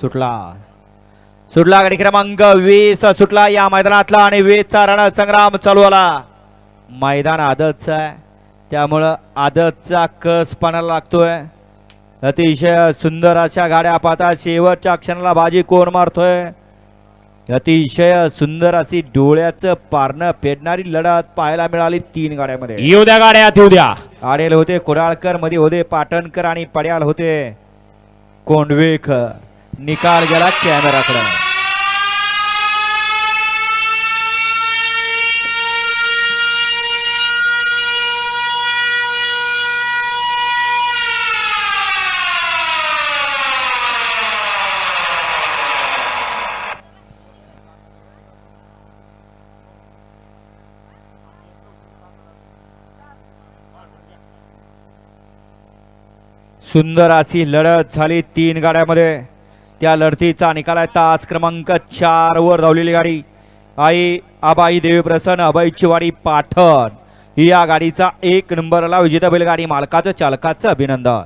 सुटला. सुटला गाडी क्रमांक वीस. सुटला या मैदानातला आणि वीसचा रण संग्राम चालू आला. मैदान आदतचं आहे. त्यामुळं आदतचा कस पाण्याला लागतोय. अतिशय सुंदर अशा गाड्या पाहता शेवटच्या क्षणाला बाजी कोण मारतोय? अतिशय सुंदर अशी डोळ्याचं पारणं पेडणारी लढत पाहायला मिळाली तीन गाड्यामध्ये. येऊ द्या गाड्यात येऊ द्या. आडेल होते कुडाळकरमध्ये होते पाटणकर आणि पड्याल होते. कोंडवेकर निकाल गेला कॅमेराकडे. सुंदर अशी लढत झाली तीन गाड्यामध्ये. त्या लढतीचा निकाल आहे. तास क्रमांक चार वर धावलेली गाडी. आई आबाई देवी प्रसन्न अभय चिवाडी पाठण. या गाडीचा एक नंबरला विजेता बैलगाडी मालकाचं चालकाचं अभिनंदन.